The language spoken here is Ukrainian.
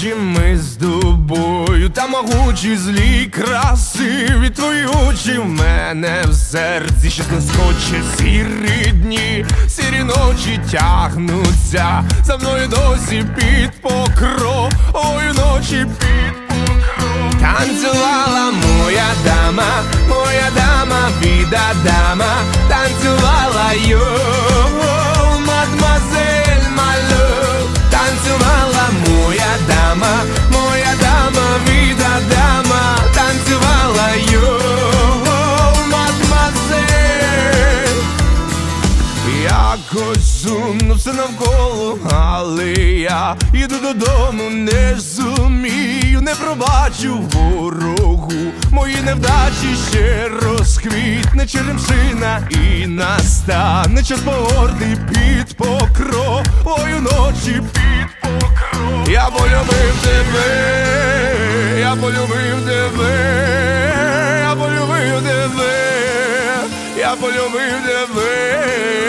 ночі ми з тобою, та могучі злі красиві твої очі в мене в серці ще скоче сірі дні, сірі ночі тягнуться за мною досі під покровою ночі під покров. Танцювала моя дама, моя дама, біда дама, танцювала йо, сумно все навколо, але я іду додому, не зумію, не пробачу ворогу. Мої невдачі ще розквітне черемшина і настане час погорди під покровою ночі під покров. Я полюбив тебе, я полюбив тебе, я полюбив тебе, я полюбив тебе.